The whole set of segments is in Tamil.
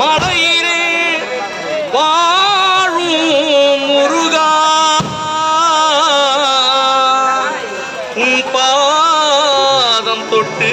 மலையிலே வாழும் முருகா. உன் பாதம் தொட்டு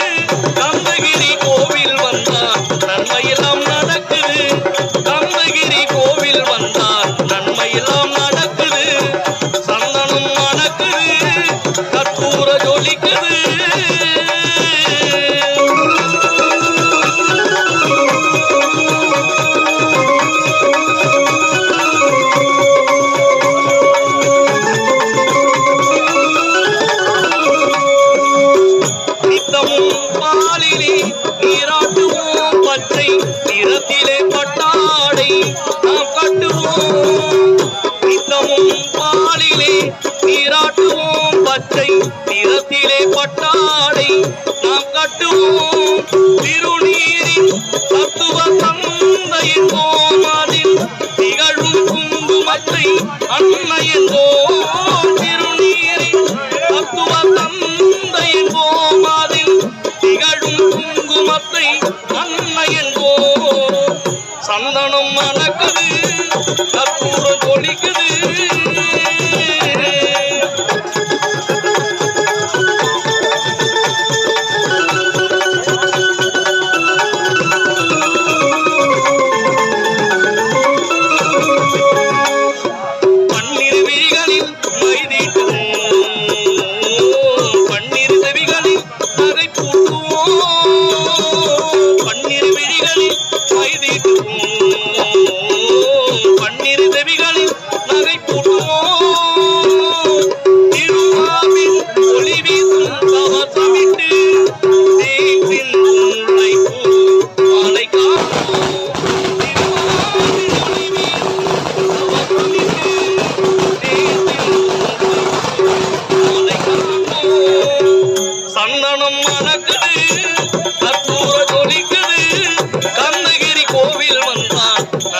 பாலிலே நீராட்டுவோம் பச்சை நிறத்திலே பட்டாடை நாம் கட்டுவோம். நித்தமும் பாலிலே நீராட்டுவோம் பச்சை நிறத்திலே பட்டாடை நாம் கட்டுவோம். அன்னை அன்னை என்போ சந்தனம் மணக்குது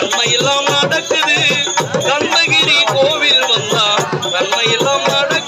நன்மை எல்லாம் நடக்குது. கண்ணகிரி கோவில் வந்தா நன்மை நடக்குது.